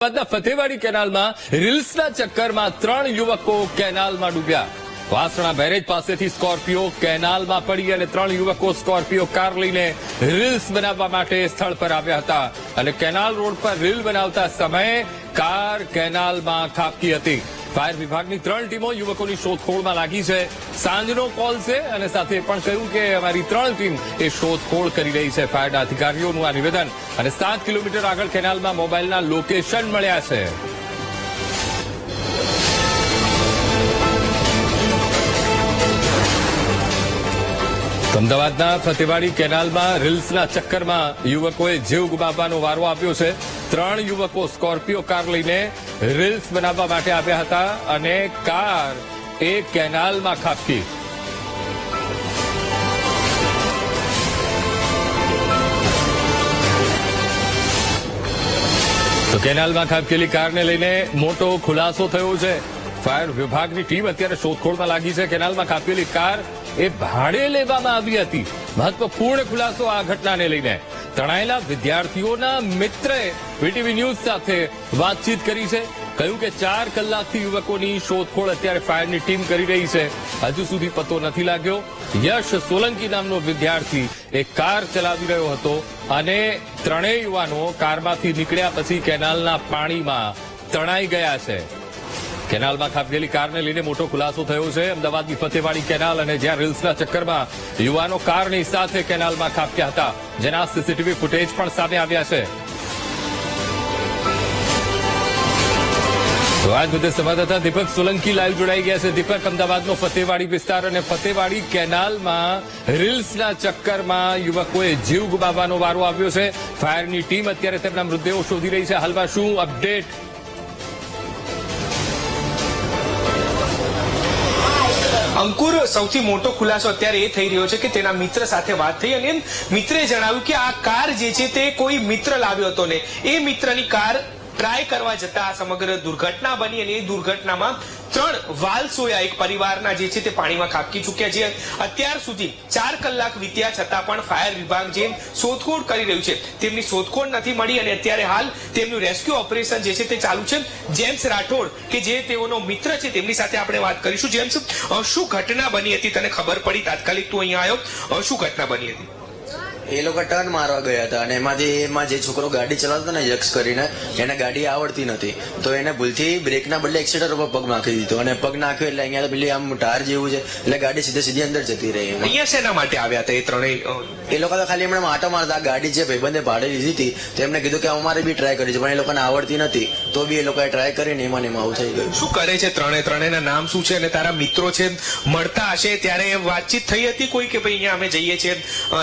અમદાવાદના ફતેવાડી કેનાલમાં રીલ્સના ચક્કરમાં ત્રણ યુવકો કેનાલમાં ડૂબ્યા. વાસણા બેરેજ પાસેથી સ્કોર્પિયો કેનાલમાં પડી અને ત્રણ યુવકો સ્કોર્પિયો કાર લઈને રીલ્સ બનાવવા માટે સ્થળ પર આવ્યા હતા. અને કેનાલ રોડ પર રીલ બનાવતા સમયે કાર કેનાલમાં ખાબકી હતી. ફાયર વિભાગની ત્રણ ટીમો યુવકોની શોધખોળમાં લાગી છે. સાંજનો કોલ છે અને સાથે પણ કહ્યું કે અમારી ત્રણ ટીમ એ શોધખોળ કરી રહી છે. ફાયરના અધિકારીઓનું આ નિવેદન અને સાત કિલોમીટર આગળ કેનાલમાં મોબાઈલના લોકેશન મળ્યા છે. અમદાવાદના ફતેવાડી કેનાલમાં રીલ્સના ચક્કરમાં યુવકોએ જીવ ગુમાવવાનો વારો આપ્યો છે. ત્રણ યુવકો સ્કોર્પિયો કાર લઈને રીલ્સ બનાવવા માટે આવ્યા હતા અને કાર એ કેનાલમાં ખાબકી. તો કેનાલમાં ખાબકેલી કારને લઈને મોટો ખુલાસો થયો છે. ફાયર વિભાગની ટીમ અત્યારે શોધખોળમાં લાગી છે. કેનાલમાં ખાબકેલી કાર એ ભાડે લેવામાં આવી હતી. મહત્વપૂર્ણ ખુલાસો આ ઘટનાને લઈને. તણાયેલા વિદ્યાર્થીઓના મિત્રએ વીટીવી ન્યૂઝ સાથે વાતચીત કરી છે. કહ્યું કે ચાર કલાકથી યુવકોની શોધખોળ અત્યારે ફાયરની ટીમ કરી રહી છે. હજુ સુધી પતો નથી લાગ્યો. યશ સોલંકી નામનો વિદ્યાર્થી એ કાર ચલાવી રહ્યો હતો અને ત્રણેય યુવાનો કારમાંથી નીકળ્યા પછી કેનાલના પાણીમાં તણાઈ ગયા છે. કેનાલમાં ખાબકેલી કારને લઈને મોટો ખુલાસો થયો છે. અમદાવાદની ફતેવાડી કેનાલ અને જ્યાં રીલ્સના ચક્કરમાં યુવાનો કારની સાથે કેનાલમાં ખાબક્યા હતા. જેના સીસીટીવી ફૂટેજ પણ સામે આવ્યા છે. તો આજ બધે સંવાદદાતા દીપક સોલંકી લાઈવ જોડાઈ ગયા છે. દીપક, અમદાવાદનો ફતેવાડી વિસ્તાર અને ફતેવાડી કેનાલમાં રીલ્સના ચક્કરમાં યુવકોએ જીવ ગુમાવવાનો વારો આવ્યો છે. ફાયરની ટીમ અત્યારે તેમના મૃતદેહો શોધી રહી છે. હાલમાં શું અપડેટ અંકુર સૌથી મોટો ખુલાસો અત્યારે એ થઈ રહ્યો છે કે તેના મિત્ર સાથે વાત થઈ અને મિત્રે જણાવ્યું કે આ કાર જે છે તે કોઈ મિત્ર લાવ્યો હતો ને એ મિત્રની કાર ટ્રાય કરવા જતા આ સમગ્ર દુર્ઘટના બની અને એ દુર્ઘટનામાં ત્રણ વાલસોયા એક પરિવારના જે છે તે પાણીમાં ખાબકી ચૂક્યા છે. અત્યાર સુધી ચાર કલાક વીત્યા છતાં પણ ફાયર વિભાગ જે શોધખોળ કરી રહ્યું છે, તેમની શોધખોળ નથી મળી અને અત્યારે હાલ તેમનું રેસ્ક્યુ ઓપરેશન જે છે તે ચાલુ છે. જેમ્સ રાઠોડ, કે જે તેઓનો મિત્ર છે, તેમની સાથે આપણે વાત કરીશું. જેમ્સ શું ઘટના બની હતી? તને ખબર પડી? તાત્કાલિક તું અહીંયા આવ્યો. શું ઘટના બની હતી? એ લોકો ટર્ન મારવા ગયા હતા અને એમાંથી એમાં જે છોકરો ગાડી ચલાવતો હતો ને યક્ષ કરીને એને ગાડી આવડતી નથી તો એને ભૂલથી બ્રેકના બદલે એક્સિડર ઉપર પગ નાખી દીધો અને પગ નાખ્યો એટલે અહીંયા તો પેલી આમ ટાર જેવું છે એટલે ગાડી સીધે સીધી અંદર જતી રહી અહીંયા શેના માટે આવ્યા હતા એ ત્રણેય? એ લોકો તો ખાલી એમણે આટો મારતા ગાડી જે ભાઈબંધે ભાડે લીધી હતી તો એમને કીધું કે અમારે બી ટ્રાય કરી છે પણ એ લોકોને આવડતી નથી તો બી એ લોકોએ ટ્રાય કરીને એમાં ને એમાં આવું થઈ ગયું. શું કરે છે ત્રણે? ત્રણેના નામ શું છે? અને તારા મિત્રો છે મળતા હશે ત્યારે વાતચીત થઈ હતી કોઈ કે ભાઈ અહીંયા અમે જઈએ છીએ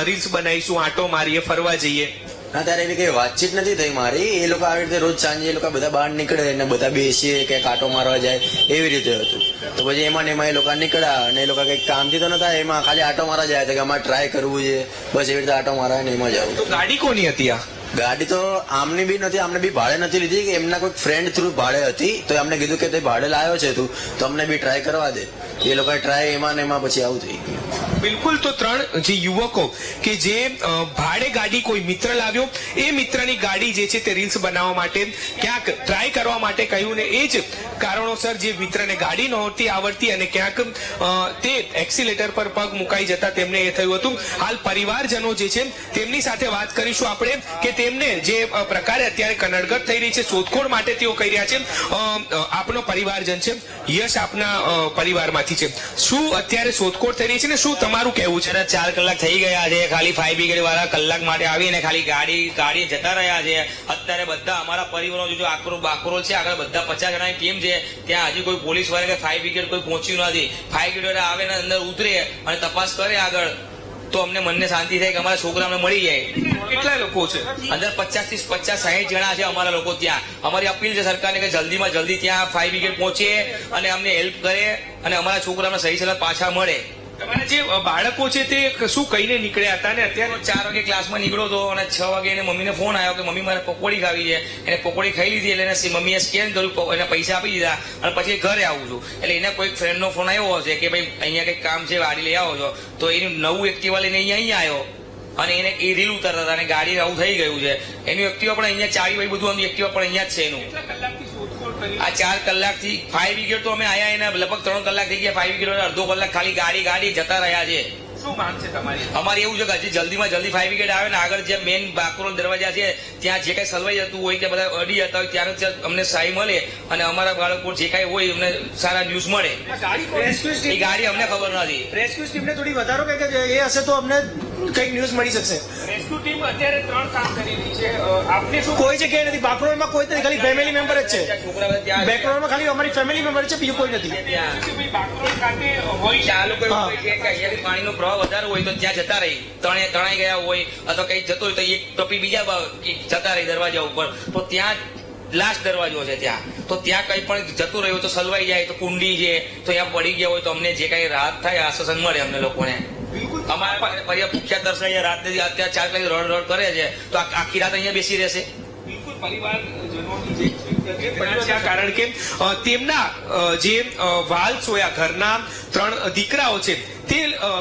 રીલ્સ બનાવીશું? આટો મારીએ ફરવા જઈએ? ના ત્યારે એવી કઈ વાતચીત નથી થઈ મારી. એ લોકો આવી રીતે રોજ સાંજે એ લોકો બધા બહાર નીકળે અને બધા બેસીએ કે કાંટો મારવા જાય એવી રીતે હતું. તો પછી એમાં ને એમાં એ લોકો નીકળ્યા અને એ લોકો કંઈક કામથી તો નતા એમાં ખાલી આટો મારવા જાય છે કે અમારે ટ્રાય કરવું છે. બસ એવી રીતે આટો મારવા ને એમાં જવું તો ગાડી કોની હતી આ? ગાડી તો આમની બી નથી આમને બી ભાડે નથી લીધી કે એમના કોઈ ફ્રેન્ડ થ્રુ ભાડે હતી. તો એમને કીધું કે તે ભાડે લાવ્યો છે તું તો અમને બી ટ્રાય કરવા દે. એ લોકોએ ટ્રાય એમાં ને એમાં પછી આવું થઈ ગયું. બિલકુલ તો ત્રણ જે યુવકો કે જે ભાડે ગાડી કોઈ મિત્ર લાવ્યો, એ મિત્રની ગાડી જે છે તે રીલ્સ બનાવવા માટે ક્યાંક ટ્રાય કરવા માટે કહ્યું ને એ જ કારણોસર જે મિત્રને ગાડી નહોતી આવડતી અને ક્યાંક તે એક્સિલેટર પર પગ મુકાઈ જતા તેમને એ થયું હતું. હાલ પરિવારજનો જે છે તેમની સાથે વાત કરીશું આપણે કે તેમને જે પ્રકારે અત્યારે કનડગત થઈ રહી છે, શોધખોળ માટે તેઓ કહી રહ્યા છે. આપનો પરિવારજન છે, યશ આપના પરિવારમાંથી છે. શું અત્યારે શોધખોળ થઈ રહી છે ને શું તમારું કેવું છે ચાર કલાક થઈ ગયા છે, ખાલી ફાયર બ્રિગેડ વાળા કલાક માટે આવીને ખાલી ગાડી ગાડી જતા રહ્યા છે. અત્યારે બધા અમારા પરિવારો જો આકરો બાકરો છે. આગળ બધા પચાસ જણાની ટીમ છે. ત્યાં હજી કોઈ પોલીસવાળા કે ફાયર બ્રિગેડ કોઈ પહોંચ્યું નથી. ફાયર બ્રિગેડ આવે ને અંદર ઉતરે અને તપાસ કરે આગળ. તો અમને મનને શાંતિ થાય કે અમારા છોકરા અમને મળી જાય. કેટલા લોકો છે? અંદર પચાસથી પચાસ સાહીઠ જણા છે અમારા લોકો ત્યાં. અમારી અપીલ છે સરકારને કે જલ્દીમાં જલ્દી ત્યાં ફાયર બ્રિગેડ પહોંચે અને અમને હેલ્પ કરે અને અમારા છોકરા અમને સહી સલામત પાછા મળે. તમારા જે બાળકો છે તે શું કહીને નીકળ્યા હતા? ને અત્યારે ચાર વાગે ક્લાસમાં નીકળ્યો હતો અને છ વાગે એને મમ્મીને ફોન આવ્યો કે, મમ્મી, મારે પકોડી ખાવી છે. એને પકોડી ખાઈ લીધી એટલે એને મમ્મીએ સ્કેન કર્યું એને પૈસા આપી દીધા અને પછી ઘરે આવું છું. એટલે એને કોઈક ફ્રેન્ડનો ફોન આવ્યો હશે કે, ભાઈ, અહીંયા કંઈક કામ છે, વાડી લઈ આવો છો. તો એનું નવું એક્ટિવા લઈને અહીંયા આવ્યો અને એને એ રીલ ઉતારતા હતા અને ગાડી આવું થઈ ગયું છે. એની એક્ટિવા પણ અહીંયા ચાવી બધું એની એક્ટિવા પણ અહીંયા જ છે એનું. આ ચાર કલાકથી ફાઈવ બ્રિગેડ તો અમે આયા એના લગભગ ત્રણ કલાક થઈ ગયા. ફાઈવ બ્રિગેડ અડધો કલાક ખાલી ગાડી ગાડી જતા રહ્યા છે. શું માંગ છે તમારી? અમારે એવું છે કે હજી જલ્દીમાં જલ્દી ફાઈવ બ્રિગેડ આવે ને આગળ જે મેન બાકરોલ દરવાજા છે ત્યાં જે કઈ સલવાઈ જતું હોય કે બધા અડી હતા હોય ત્યારે અમને સહાય મળે અને અમારા બાળકો જે કઈ હોય અમને સારા ન્યૂઝ મળે. એ ગાડી અમને ખબર નથી. રેસ્ક્યુ ટીમને થોડી વધારો કે કે એ હશે તો અમને કંઈક ન્યૂઝ મળી શકશે રેસ્ક્યુ ટીમ અત્યારે ત્રણ કામ કરી રહી છે. આપને શું કોઈ જગ્યાએ નથી. બાકરોલમાં કોઈ નથી ખાલી ફેમિલી મેમ્બર જ છે. ત્યાં ખાલી અમારી ફેમિલી મેમ્બર છે બીજું કોઈ નથી. ખાતે હોય આ લોકો અહીંયાથી પાણીનો પ્રવાહ વધારે હોય તો ત્યાં જતા રહી. તણે તણાઈ ગયા હોય અથવા કઈ જતો હોય તો એક ટપી બીજા જતા રહી દરવાજા ઉપર. તો ત્યાં લાસ્ટ દરવાજો છે ત્યાં. તો ત્યાં કઈ પણ જતું રહ્યું તો સલવાઈ જાય તો કુંડી છે તો ત્યાં પડી ગયા હોય તો અમને જે કઈ રાહત થાય આશ્વાસન મળે અમને લોકોને. અમારા અહીંયા ભૂખ્યા તરસે અહીંયા રાત અત્યારે ચાર કલાક રડ રડ કરે છે. તો આખી રાત અહીંયા બેસી રહેશે. કારણ કે તેમના જે વાલ સોયા ઘરના ત્રણ દીકરાઓ છે તે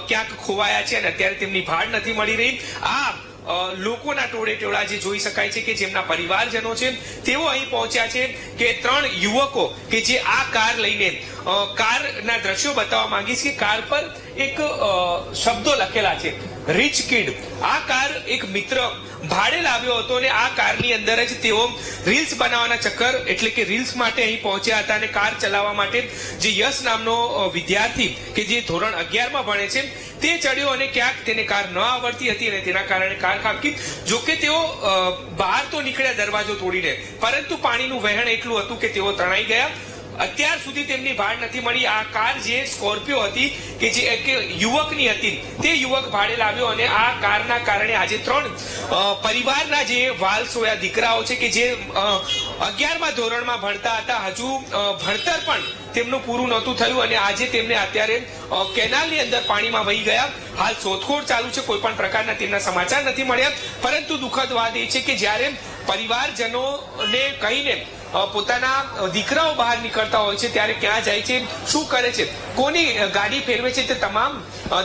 ક્યાંક ખોવાયા છે અને અત્યારે તેમની ભાડ નથી મળી રહી. આ લોકોના ટોળે ટોળા જે જોઈ શકાય છે કે જેમના પરિવારજનો છે, તેઓ અહીં પહોંચ્યા છે કે ત્રણ યુવકો કે જે આ કાર લઈને કારના દ્રશ્યો બતાવવા માંગીશ કે કાર પર એક શબ્દો લખેલા છે. રીચ કિડ આ કાર એક મિત્ર ભાડે લાવ્યો હતો અને આ કારની અંદર જ તેઓ રીલ્સ બનાવવાના ચક્કર એટલે કે રીલ્સ માટે અહીં પહોંચ્યા હતા અને કાર ચલાવવા માટે જે યશ નામનો વિદ્યાર્થી કે જે ધોરણ અગિયારમાં ભણે છે, તે ચડ્યો અને ક્યાંક તેને કાર ન આવડતી હતી અને તેના કારણે કાર ખાબકી. જોકે તેઓ બહાર તો નીકળ્યા દરવાજો તોડીને, પરંતુ પાણીનું વહેણ એટલું હતું કે તેઓ તણાઈ ગયા. અત્યાર સુધી તેમની ભાડ નથી મળી. આ કાર જે સ્કોર્પિયો હતી, કે જે એક યુવકની હતી, તે યુવક ભાડે લાવ્યો અને આ કારના કારણે આજે ત્રણ પરિવારના જે વાલ સોયા દીકરાઓ છે કે જે અગિયારમાં ધોરણમાં ભણતા હતા, હજુ ભણતર પણ તેમનું પૂરું નહોતું થયું અને આજે તેમને અત્યારે કેનાલની અંદર પાણીમાં વહી ગયા. હાલ શોધખોળ ચાલુ છે, કોઈ પણ પ્રકારના તેમના સમાચાર નથી મળ્યા. પરંતુ દુઃખદ વાત એ છે કે જ્યારે પરિવારજનોને કહીને પોતાના દીકરાઓ બહાર નીકળતા હોય છે, ત્યારે ક્યાં જાય છે, શું કરે છે, કોની ગાડી ફેરવે છે, તે તમામ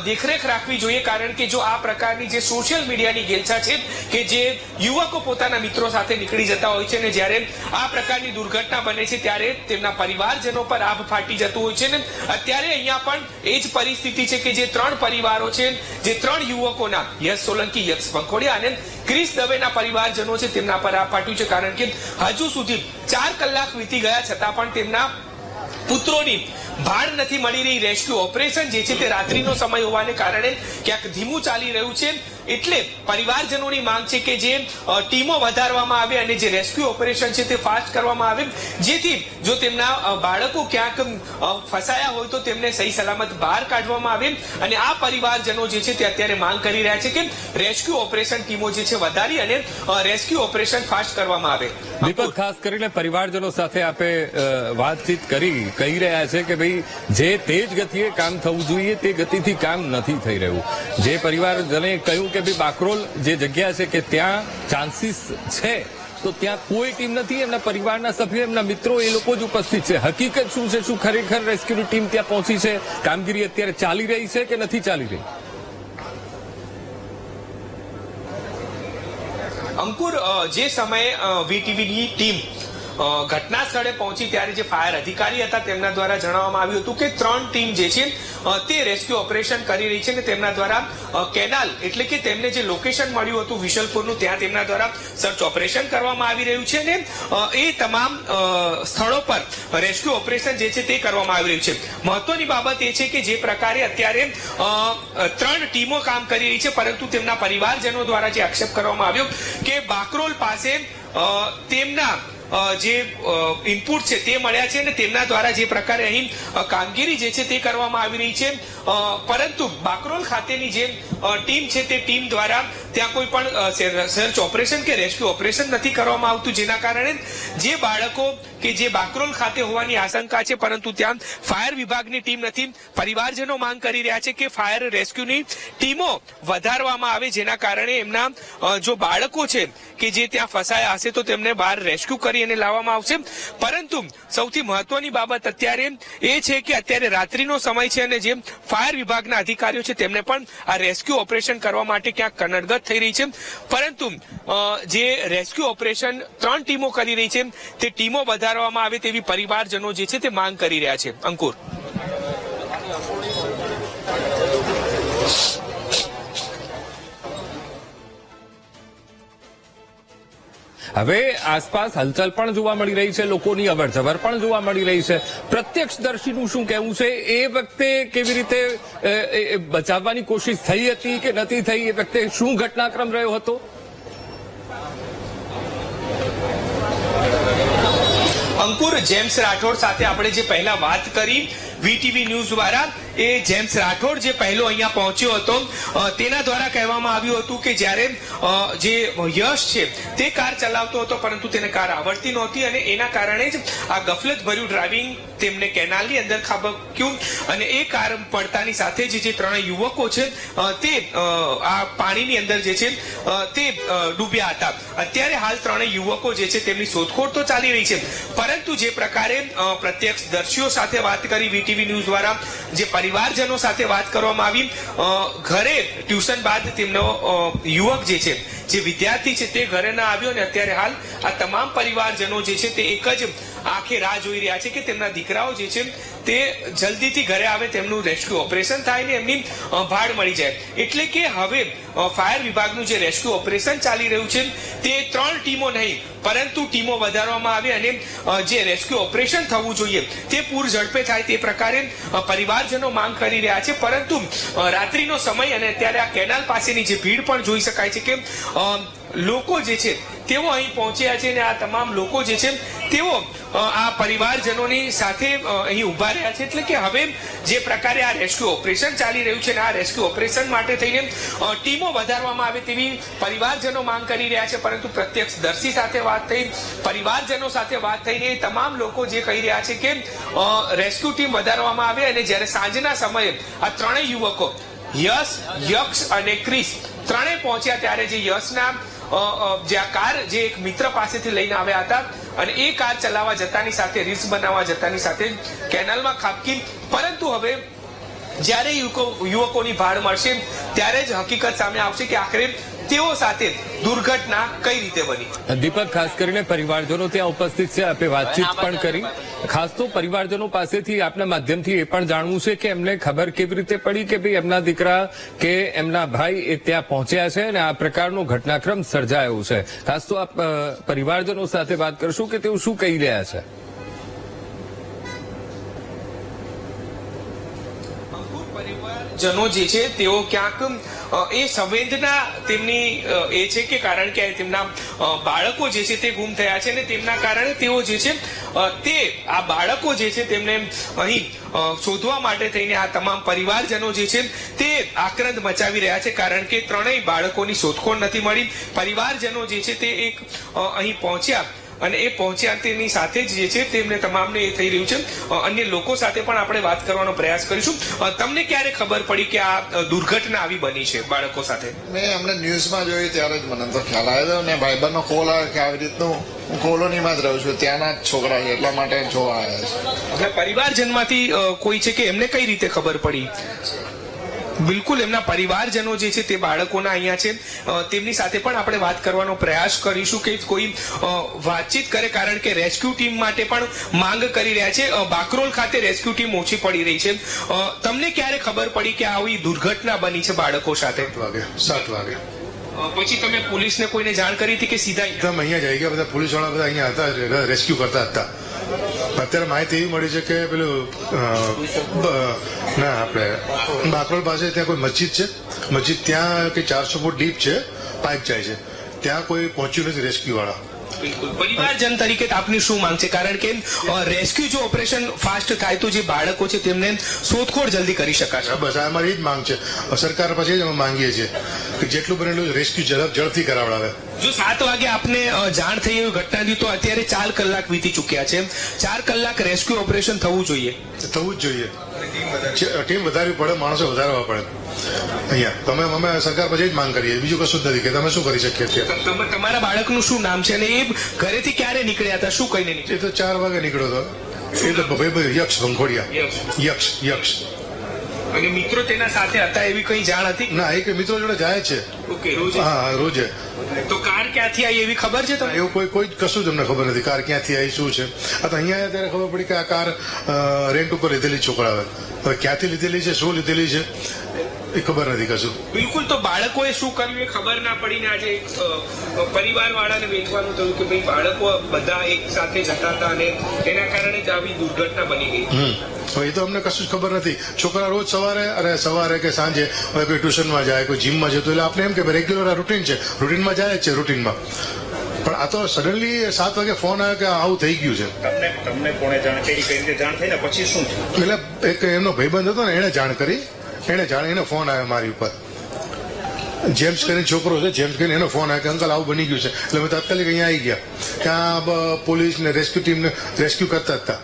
દેખરેખ રાખવી જોઈએ, કારણ કે જો આ પ્રકારની જે સોશિયલ મીડિયાની ગેલછા છે, કે જે યુવકો પોતાના મિત્રો સાથે નીકળી જતા હોય છે, ને જ્યારે આ પ્રકારની દુર્ઘટના બને છે, ત્યારે તેમના પરિવારજનો પર આભ ફાટી જતું હોય છે, ને અત્યારે અહીંયા પણ એ જ પરિસ્થિતિ છે કે જે ત્રણ પરિવારો છે, જે ત્રણ યુવકોના, યશ સોલંકી યશ પંખોડિયા અને ક્રિસ દવેના પરિવારજનો છે, તેમના પર આ ફાટ્યું છે, કારણ કે હજુ સુધી ચાર કલાક વીતી ગયા છતાં પણ તેમના પુત્રોની ભાડ નથી મળી રહી. રેસ્ક્યુ ઓપરેશન જે છે તે રાત્રિનો સમય હોવાને કારણે ક્યાંક ધીમું ચાલી રહ્યું છે. એટલે પરિવારજનોની માંગ છે કે જે ટીમો વધારવામાં આવે અને જે રેસ્ક્યુ ઓપરેશન છે તે ફાસ્ટ કરવામાં આવે જેથી જો તેમના બાળકો ક્યાંક ફસાયા હોય તો તેમને સહી સલામત બહાર કાઢવામાં આવે અને આ પરિવારજનો જે છે તે અત્યારે માંગ કરી રહ્યા છે કે રેસ્ક્યુ ઓપરેશન ટીમો જે છે વધારી અને રેસ્ક્યુ ઓપરેશન ફાસ્ટ કરવામાં આવે. દીપક ખાસ કરીને પરિવારજનો સાથે આપે વાતચીત કરી કહી રહ્યા છે કે ભાઈ જે તેજ ગતિએ કામ થવું જોઈએ તે ગતિથી કામ નથી થઈ રહ્યું. જે પરિવારજને કહ્યું કે ભાઈ બાકરોલ જે જગ્યા છે કે ત્યાં ચાન્સીસ છે, તો ત્યાં કોઈ ટીમ નથી, એમના પરિવારના સભ્યો, એમના મિત્રો, એ લોકો જ ઉપસ્થિત છે. હકીકત શું છે, શું ખરેખર રેસ્ક્યુની ટીમ ત્યાં પહોંચી છે? કામગીરી અત્યારે ચાલી રહી છે કે નથી ચાલી રહી? અંકુર જે સમયે વીટીવીની ટીમ ઘટના સ્થળે પહોંચી ત્યારે જે ફાયર અધિકારી હતા તેમના દ્વારા જણાવવામાં આવ્યું હતું કે ત્રણ ટીમ જે છે તે રેસ્ક્યુ ઓપરેશન કરી રહી છે અને તેમના દ્વારા કેનાલ એટલે કે તેમને જે લોકેશન મળ્યું હતું વિશલપુરનું, ત્યાં તેમના દ્વારા સર્ચ ઓપરેશન કરવામાં આવી રહ્યું છે અને એ તમામ સ્થળો પર રેસ્ક્યુ ઓપરેશન જે છે તે કરવામાં આવી રહ્યું છે. મહત્વની બાબત એ છે કે જે પ્રકારે અત્યારે ત્રણ ટીમો કામ કરી રહી છે, પરંતુ તેમના પરિવારજનો દ્વારા જે આક્ષેપ કરવામાં આવ્યો કે બાકરોલ પાસે તેમના જે ઇનપુટ છે તે મળ્યા છે અને તેમના દ્વારા જે પ્રકારે અહીં કામગીરી જે છે તે કરવામાં આવી રહી છે. પરંતુ બાકરોલ ખાતેની જે ટીમ છે તે ટીમ દ્વારા ત્યાં કોઈ પણ સર્ચ ઓપરેશન કે રેસ્ક્યુ ઓપરેશન નથી કરવામાં આવતું. જેના કારણે જે બાળકો કે જે બાકરોલ ખાતે હોવાની આશંકા છે, પરંતુ ત્યાં ફાયર વિભાગની ટીમ નથી. પરિવારજનો માંગ કરી રહ્યા છે કે ફાયર રેસ્ક્યુની ટીમો વધારવામાં આવે, જેના કારણે એમના જો બાળકો છે કે જે ત્યાં ફસાયા હશે, તો તેમને બહાર રેસ્ક્યુ કરી અને લાવવામાં આવશે. પરંતુ સૌથી મહત્વની બાબત અત્યારે એ છે કે અત્યારે રાત્રિનો સમય છે અને જે ફાયર વિભાગના અધિકારીઓ છે, તેમને પણ આ રેસ્ક્યુ ઓપરેશન કરવા માટે ક્યાંક કનડગત મદદ થઈ રહી છે. પરંતુ જે રેસ્ક્યુ ઓપરેશન ત્રણ ટીમો કરી રહી છે, તે ટીમો વધારવામાં આવે તેવી પરિવારજનો જે છે તે માંગ કરી રહ્યા છે. અંકુર. હવે આસપાસ હલચલ પણ જોવા મળી રહી છે, લોકોની અવરજવર પણ જોવા મળી રહી છે. પ્રત્યક્ષદર્શીનું શું કહેવું છે? એ વખતે કેવી રીતે બચાવવાની કોશિશ થઈ હતી કે નથી થઈ? એ વખતે શું ઘટનાક્રમ રહ્યો હતો? અંકુર, જેમ્સ રાઠોડ સાથે આપણે જે પહેલા વાત કરી વીટીવી ન્યૂઝ દ્વારા, એ જેમ્સ રાઠોડ જે પહેલો અહીંયા પહોંચ્યો હતો તેના દ્વારા કહેવામાં આવ્યું હતું કે જ્યારે જે યશ છે, તે કાર ચલાવતો હતો, પરંતુ તેને કાર આવડતી નહોતી અને એના કારણે જ આ ગફલત ભર્યું ડ્રાઇવિંગ તેમને કેનાલની અંદર ખાબક્યું અને એ કાર પડતાની સાથે જે જે ત્રણ યુવકો છે તે આ પાણીની અંદર જે છે તે ડૂબ્યા હતા. અત્યારે હાલ ત્રણેય યુવકો જે છે તેમની શોધખોળ તો ચાલી રહી છે. પરંતુ જે પ્રકારે પ્રત્યક્ષદર્શીઓ સાથે વાત કરી, વીટીવી ન્યૂઝ દ્વારા જે પરિવારજનો સાથે વાત કરવામાં આવી ઘરે ટ્યુશન બાદ તેમનો યુવક જે છે, જે વિદ્યાર્થી છે તે ઘરે ના આવ્યો અને અત્યારે હાલ આ તમામ પરિવારજનો જે છે તે એક જ આંખે રાહ જોઈ રહ્યા છે કે તેમના દીકરાઓ જે છે તે જલ્દીથી ઘરે આવે, તેમનું રેસ્ક્યુ ઓપરેશન થાય ને એમની ભાડ મળી જાય. એટલે કે હવે ફાયર વિભાગનું જે રેસ્ક્યુ ઓપરેશન ચાલી રહ્યું છે, તે ત્રણ ટીમો નહીં, પરંતુ ટીમો વધારવામાં આવે અને જે રેસ્ક્યુ ઓપરેશન થવું જોઈએ, તે પૂર ઝડપે થાય તે પ્રકારે પરિવારજનો માંગ કરી રહ્યા છે. પરંતુ રાત્રિનો સમય અને અત્યારે આ કેનાલ પાસેની જે ભીડ પણ જોઈ શકાય છે કે લોકો જે છે તેઓ અહીં પહોંચ્યા છે અને આ તમામ લોકો જે છે, તેઓ આ પરિવારજનોની સાથે અહીં ઊભા રહ્યા છે. એટલે કે હવે જે પ્રકારે આ રેસ્ક્યુ ઓપરેશન ચાલી રહ્યું છે અને આ રેસ્ક્યુ ઓપરેશન માટે થઈને ટીમો વધારવામાં આવે તેવી પરિવારજનો માંગ કરી રહ્યા છે. પરંતુ પ્રત્યક્ષ દર્શી સાથે વાત થઈ, પરિવારજનો સાથે વાત થઈને તમામ લોકો જે કહી રહ્યા છે કે રેસ્ક્યુ ટીમ વધારવામાં આવે અને જ્યારે સાંજના સમયે આ ત્રણેય યુવકો યશ, યક્ષ અને ક્રિસ ત્રણેય પહોંચ્યા ત્યારે જે યશના જે આ કાર જે એક મિત્ર પાસેથી લઈને આવ્યા હતા અને એ કાર ચલાવવા જતાની સાથે, રીલ્સ બનાવવા જતાની સાથે કેનાલમાં ખાબકી. પરંતુ હવે જ્યારે યુવકોની ભાડ મળશે, ત્યારે જ હકીકત સામે આવશે કે આખરે તેઓ સાથે દુર્ઘટના કઈ રીતે બની? દીપક, ખાસ કરીને પરિવારજનો ત્યાં ઉપસ્થિત છે આપણે વાતચીત પણ કરી. ખાસ તો પરિવારજનો પાસેથી આપના માધ્યમથી એ પણ જાણવું છે કે એમને ખબર કેવી રીતે પડી કે ભાઈ એમના દીકરા કે એમના ભાઈ એ ત્યાં પહોંચ્યા છે અને આ પ્રકારનો ઘટનાક્રમ સર્જાયો છે. ખાસ તો આપ પરિવારજનો સાથે વાત કરશું કે તેઓ શું કહી રહ્યા છે? જનો જે છે, તેઓ ક્યાંક એ સંવેદના તેમની એ છે કે કારણ કે તેમના બાળકો જે છે તે ગુમ થયા છે અને તેમના કારણે તેઓ જે છે તે, આ બાળકો જે છે તેમને અહીં શોધવા માટે થઈને આ તમામ પરિવારજનો જે છે તે આક્રંદ મચાવી રહ્યા છે કારણ કે ત્રણેય બાળકોની શોધખોળ નથી મળી. પરિવારજનો જે છે તે એક અહીં પહોંચ્યા. અને એ પહોંચ્યા તેની સાથે જ જે છે તેમને તમામને એ થઈ રહ્યું છે. અન્ય લોકો સાથે પણ આપણે વાત કરવાનો પ્રયાસ કરીશું. તમને ક્યારે ખબર પડી કે આ દુર્ઘટના આવી બની છે બાળકો સાથે? મેં અમને ન્યૂઝમાં જોયું ત્યારે જ મને તો ખ્યાલ આવ્યો ને ભાઈબંધનો કોલ આવ્યો કે આવી રીતનું હું કોલોનીમાં જ રહું છું. ત્યાંના જ છોકરા છે એટલા માટે જોવા આવ્યા છે. એટલે પરિવારજનમાંથી કોઈ છે કે એમને કઈ રીતે ખબર પડી? બિલકુલ એમના પરિવારજનો જે છે તે બાળકોના અહીંયા છે. તેમની સાથે પણ આપણે વાત કરવાનો પ્રયાસ કરીશું કે કોઈ વાતચીત કરે કારણ કે રેસ્ક્યુ ટીમ માટે પણ માંગ કરી રહ્યા છે. બાકરોલ ખાતે રેસ્ક્યુ ટીમ ઓછી પડી રહી છે. તમને ક્યારે ખબર પડી કે આવી દુર્ઘટના બની છે બાળકો સાથે? વાગે સાત વાગે. પછી તમે પોલીસને કોઈને જાણ કરી હતી કે સીધા એકદમ અહીંયા જઈ ગયા બધા પોલીસવાળા બધા અહીંયા હતા રેસ્ક્યુ કરતા હતા. અત્યારે માહિતી એવી મળી છે કે પેલું ના આપણે બાકરોલ પાસે ત્યાં કોઈ મસ્જિદ છે. મસ્જિદ ત્યાં કે ચારસો ફૂટ ડીપ છે પાઇપ જાય છે. ત્યાં કોઈ પહોંચ્યું નથી રેસ્ક્યુ વાળા. પરિવારજન તરીકે આપની શું માંગ છે? કારણ કે રેસ્ક્યુ જો ઓપરેશન ફાસ્ટ થાય તો જે બાળકો છે તેમને શોધખોળ જલ્દી કરી શકાશે. બસ આ અમારી જ માંગ છે. સરકાર પાસે જ અમે માંગીએ છીએ કે જેટલું બને રેસ્ક્યુ ઝડપ ઝડપથી કરાવડાવે. જો સાત વાગે આપને જાણ થઈ એવી ઘટના થઈ તો અત્યારે ચાર કલાક વીતી ચુક્યા છે. ચાર કલાક રેસ્ક્યુ ઓપરેશન થવું જોઈએ. થવું જ જોઈએ. ટીમ વધારવી પડે માણસો વધારવા પડે. અહીંયા તમે અમે સરકાર પછી જ માંગ કરીએ. બીજું કશું જ નથી કે તમે શું કરી શકીએ છીએ તમારા બાળકનું શું નામ છે અને એ ઘરેથી ક્યારે નીકળ્યા હતા? શું કહીને નીકળ્યા? એ તો ચાર વાગે નીકળ્યો હતો એ તો ભાઈ યક્ષ ભંખોડિયા. યક્ષ. યક્ષ યક્ષ. અને મિત્રો તેના સાથે હતા એવી કઈ જાણ હતી? ના એ કે મિત્રો જોડે જાય છે. ઓકે રોજ? હા રોજે. તો કાર ક્યાંથી આવી એવી ખબર છે તમને? એવું કોઈ કોઈ કશું જ અમને ખબર નથી. કાર ક્યાંથી આવી શું છે? અથવા તો અહીંયા ત્યારે ખબર પડી કે આ કાર રેન્ટ ઉપર લીધેલી છોકરાઓએ. હવે ક્યાંથી લીધેલી છે શું લીધેલી છે? એ ખબર નથી કશું. બિલકુલ તો બાળકોએ શું કર્યું એ ખબર ના પડીને આજે એક પરિવાર વાળાને વેચવાનું થયું કે ભાઈ બાળકો બધા એક સાથે જતા હતા અને એના કારણે જ આવી દુર્ઘટના બની ગઈ. એ તો અમને કશું જ ખબર નથી. છોકરા રોજ સવારે અરે સવારે કે સાંજે હવે કોઈ ટ્યુશનમાં જાય કોઈ જીમમાં જતો એટલે આપણે એમ કે રેગ્યુલર આ રૂટીન છે. રૂટીનમાં જાય જ છે રૂટીનમાં પણ આ તો સડનલી સાત વાગે ફોન આવ્યો કે આવું થઈ ગયું છે. તમને તમને કોણે જાણ કરી? કઈ રીતે જાણ થઈ ને પછી શું એટલે એક એમનો ભાઈબંધ હતો ને એને જાણ કરી. એને જાણીને ફોન આવ્યો મારી ઉપર. જેમ્સ કરીને છોકરો છે, જેમ્સ કરીને એનો ફોન આવ્યો કે, અંકલ, આવું બની ગયું છે. એટલે અમે તાત્કાલિક અહીંયા આવી ગયા. ત્યાં પોલીસ ને રેસ્ક્યુ ટીમને, રેસ્ક્યુ કરતા હતા.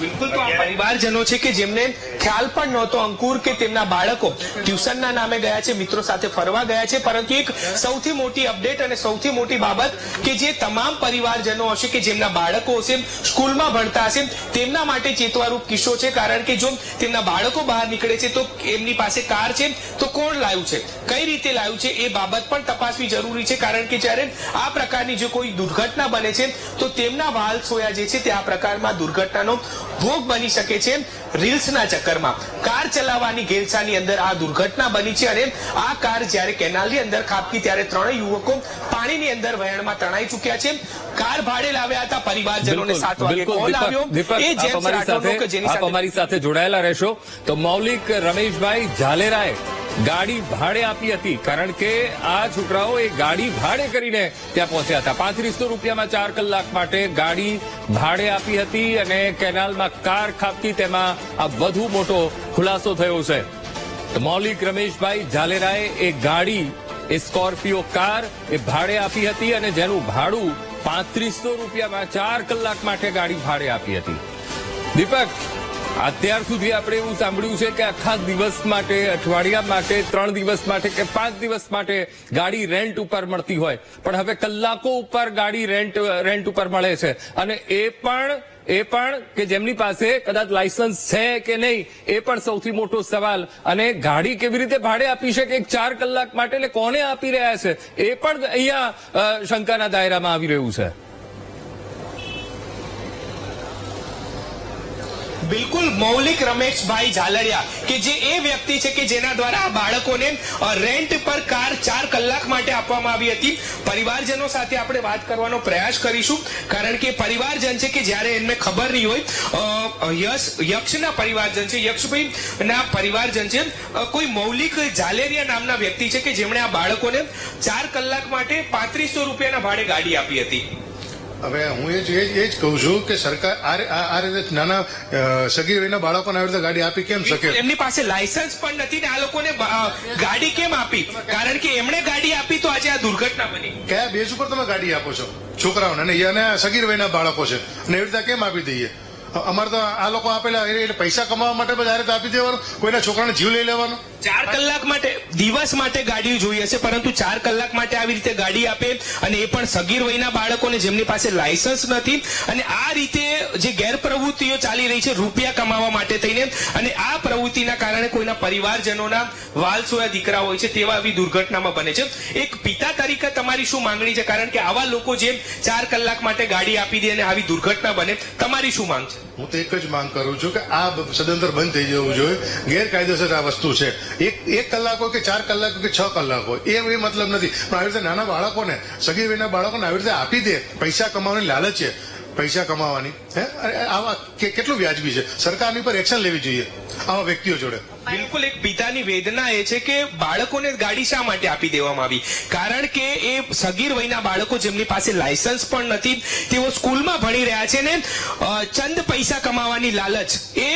બિલકુલ તો પરિવારજનો છે કે જેમને ખ્યાલ પણ નહોતો અંકુર કે તેમના બાળકો ટ્યુશનના નામે ગયા છે, મિત્રો સાથે ફરવા ગયા છે. પરંતુ એક સૌથી મોટી અપડેટ અને સૌથી મોટી બાબત કે જે તમામ પરિવારજનો હશે કે જેમના બાળકો હશે, સ્કૂલમાં ભણતા હશે, તેમના માટે ચેતવારૂપ કિસ્સો છે. કારણ કે જો તેમના બાળકો બહાર નીકળે છે, તો એમની પાસે કાર છે, તો કોણ લાવ્યું છે? કઈ રીતે લાવ્યું છે? એ બાબત પણ તપાસવી જરૂરી છે. કારણ કે જ્યારે આ પ્રકારની જો કોઈ દુર્ઘટના બને છે, તો તેમના વાલ સોયા જે છે તે આ પ્રકારમાં દુર્ઘટનાનો ભોગ બની શકે છે રીલ્સના ચક્કરમાં. કાર ચલાવવાની ઘેલછાની અંદર આ દુર્ઘટના બની છે અને આ કાર જ્યારે કેનાલની અંદર ખાબકી, ત્યારે ત્રણેય યુવકો પાણીની અંદર વહેણમાં તણાઈ ચૂક્યા છે. કાર ભાડે લાવ્યા હતા પરિવારજનોને વાગે કોલ આવ્યો. એ જેમ્સ અમારી રાઠોડનો કે સાથે જેની સાથે અમારી સાથે જોડાયેલા રહેશો. તો મૌલિક રમેશભાઈ ઝાલેરાએ ગાડી ભાડે આપી હતી કારણ કે આ છોકરાઓ એ ગાડી ભાડે કરીને ત્યાં પહોંચ્યા હતા. પાંત્રીસો રૂપિયામાં ચાર કલાક માટે ગાડી ભાડે આપી હતી અને કેનાલમાં કાર ખાપતી તેમાં આ વધુ મોટો ખુલાસો થયો છે. તો મૌલિક રમેશભાઈ ઝાલેરાએ એ ગાડી એ સ્કોર્પિયો કાર એ ભાડે આપી હતી અને જેનું ભાડું પાંત્રીસો રૂપિયામાં ચાર કલાક માટે ગાડી ભાડે આપી હતી. દીપક અત્યાર સુધી આપણે એવું સાંભળ્યું છે કે આખા દિવસ માટે, અઠવાડિયા માટે, ત્રણ દિવસ માટે કે પાંચ દિવસ માટે ગાડી રેન્ટ ઉપર મળતી હોય. પણ હવે કલાકો ઉપર ગાડી રેન્ટ રેન્ટ ઉપર મળે છે. અને એ પણ એ પણ કે જેમની પાસે કદાચ લાયસન્સ છે કે નહીં, એ પણ સૌથી મોટો સવાલ. અને ગાડી કેવી રીતે ભાડે આપી શકે એક ચાર કલાક માટે કોને આપી રહ્યા છે? એ પણ અહીંયા શંકાના દાયરામાં આવી રહ્યું છે. બિલકુલ મૌલિક રમેશભાઈ ઝાલડિયા કે જે એ વ્યક્તિ છે કે જેના દ્વારા આ બાળકોને રેન્ટ પર કાર ચાર કલાક માટે આપવામાં આવી હતી. પરિવારજનો સાથે આપણે વાત કરવાનો પ્રયાસ કરીશું. કારણ કે પરિવારજન છે કે જ્યારે એમને ખબર નહીં હોય યશ, યક્ષના પરિવારજન છે યક્ષભાઈ ના પરિવારજન છે કોઈ મૌલિક ઝાલેરિયા નામના વ્યક્તિ છે કે જેમણે આ બાળકોને ચાર કલાક માટે પાંત્રીસો રૂપિયાના ભાડે ગાડી આપી હતી. હવે હું એ જ એ જ- એ જ કહું છું કે સરકાર આ રીતે નાના સગી સગીર વયના બાળકોને આવી રીતે ગાડી આપી કેમ શકે? એમની પાસે લાયસન્સ પણ નથી ને આ લોકોને ગાડી કેમ આપી? કારણ કે એમણે ગાડી આપી તો આજે આ દુર્ઘટના બની. કયા? બેઝ ઉપર તમે ગાડી આપો છો છોકરાઓને અને એને સગીર વયના બાળકો છે. અને એવી રીતે કેમ આપી દઈએ? અમારે તો આ લોકો આપેલા એટલે પૈસા કમાવા માટે બધા આ રીતે આપી દેવાનું કોઈના છોકરાને જીવ લઈ લેવાનો. ચાર કલાક માટે દિવસ માટે ગાડી જોઈએ છે પરંતુ ચાર કલાક માટે આવી રીતે ગાડી આપે અને એ પણ સગીર વયના બાળકોને જેમની પાસે લાયસન્સ નથી. અને આ રીતે જે ગેરપ્રવૃત્તિઓ ચાલી રહી છે, રૂપિયા કમાવા માટે થઈને, અને આ પ્રવૃત્તિના કારણે કોઈના પરિવારજનોના વાલસોયા દીકરા હોય છે, તેવા આવી દુર્ઘટનામાં બને છે. એક પિતા તરીકે તમારી શું માંગણી છે? કારણ કે આવા લોકો જે ચાર કલાક માટે ગાડી આપી દે અને આવી દુર્ઘટના બને, તમારી શું માંગ છે? હું તો એક જ માંગ કરું છું કે આ સદંતર બંધ થઈ જવું જોઈએ. ગેરકાયદેસર આ વસ્તુ છે. એક એક કલાક હોય કે ચાર કલાક હોય કે છ કલાક હોય એ એ મતલબ નથી. પણ આવી રીતે નાના બાળકોને, સગીર વયના બાળકોને આવી રીતે આપી દે, પૈસા કમાવાની લાલચ છે, પૈસા કમાવાની, હે? આવા કેટલું વ્યાજબી છે? સરકારની પર એક્શન લેવી જોઈએ, આવા વ્યક્તિઓ જોડે. બિલકુલ, એક પિતાની વેદના એ છે કે બાળકોને ગાડી શા માટે આપી દેવામાં આવી? કારણ કે એ સગીર વયના બાળકો જેમની પાસે લાયસન્સ પણ નથી, તેઓ સ્કૂલમાં ભણી રહ્યા છે ને ચંદ પૈસા કમાવાની લાલચ એ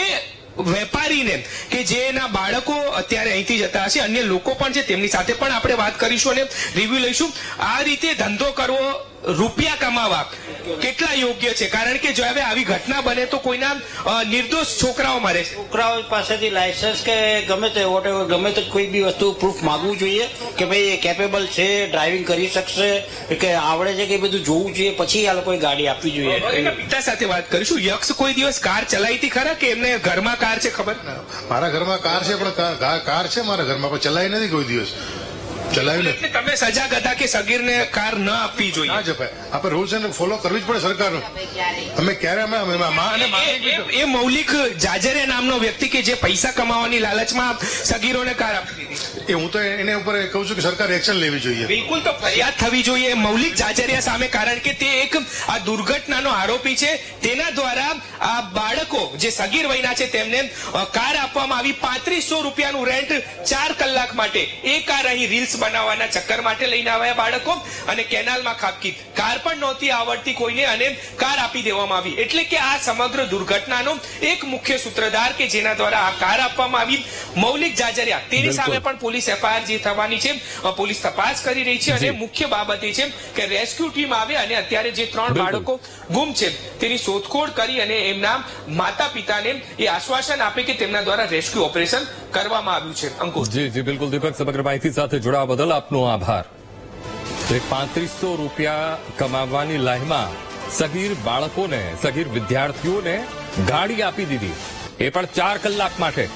વેપારીને કે જેના બાળકો અત્યારે અહીંથી જતા હશે, અન્ય લોકો પણ છે, તેમની સાથે પણ આપણે વાત કરીશું અને રિવ્યુ લઈશું. આ રીતે ધંધો કરવો રૂપિયા કમાવા કેટલા યોગ્ય છે? કારણ કે જો હવે આવી ઘટના બને તો કોઈના નિર્દોષ છોકરાઓ મારે છોકરાઓ પાસેથી લાયસન્સ કે ગમે તે whatever ગમે તે કોઈ બી વસ્તુ પ્રૂફ માંગવું જોઈએ કે ભાઈ એ કેપેબલ છે ડ્રાઇવિંગ કરી શકશે કે આવડે છે કે બધું જોવું જોઈએ પછી આ લોકોએ ગાડી આપવી જોઈએ. પિતા સાથે વાત કરીશું. યક્ષ કોઈ દિવસ કાર ચલાવી હતી ખરા કે એમને ઘરમાં કાર છે ખબર? મારા ઘરમાં કાર છે પણ કાર છે મારા ઘરમાં પણ ચલાવી નથી કોઈ દિવસ. ચલાવ્યું ને તમે સજાગ હતા કે સગીરને કાર ન આપવી જોઈએ? ના જપાય આપણે રૂલ્સ એન્ડ ફોલો કરવી જ પડે સરકાર અમે ક્યારે અમે અને એ- મૌલિક જાજરે નામનો વ્યક્તિ કે જે પૈસા કમાવાની લાલચમાં સગીરોને કાર આપી દીધી. એ હું તો એને ઉપર કહું છું કે સરકાર એક્શન લેવી જોઈએ. બિલકુલ તો ફરિયાદ થવી જોઈએ. મૌલિક જાજરિયા સામે કારણ કે તે એક આ દુર્ઘટનાનો આરોપી છે. તેના દ્વારા આ બાળકો જે સગીર વયના છે તેમને કાર આપવામાં આવી. પાંત્રીસો રૂપિયાનું રેન્ટ ચાર કલાક માટે. એ કાર અહીં રીલ્સ બનાવવાના ચક્કર માટે લઈને આવ્યા બાળકો. અને કેનાલમાં ખાબકી. કાર પણ નહોતી આવડતી કોઈને અને કાર આપી દેવામાં આવી. એટલે કે આ સમગ્ર દુર્ઘટનાનો એક મુખ્ય સૂત્રધાર કે જેના દ્વારા આ કાર આપવામાં આવી. મૌલિક જાજરિયા તેની સામે પણ પોલીસ એફઆઈઆર જે થવાની છે પોલીસ તપાસ કરી રહી છે અને મુખ્ય બાબત એ છે કે રેસ્ક્યુ ટીમ આવે અને અત્યારે જે ત્રણ બાળકો ગુમ છે તેની શોધખોળ કરી અને એમના માતા પિતાને એ આશ્વાસન આપે કે તેમના દ્વારા રેસ્ક્યુ ઓપરેશન કરવામાં આવ્યું છે. અંકુર. જી જી બિલકુલ દીપક. સમગ્ર માહિતી સાથે જોડાવા બદલ આપનો આભાર. પાંત્રીસો રૂપિયા કમાવવાની લાઈમાં સગીર બાળકોને સગીર વિદ્યાર્થીઓને ગાડી આપી દીધી. એ પણ ચાર કલાક માટે.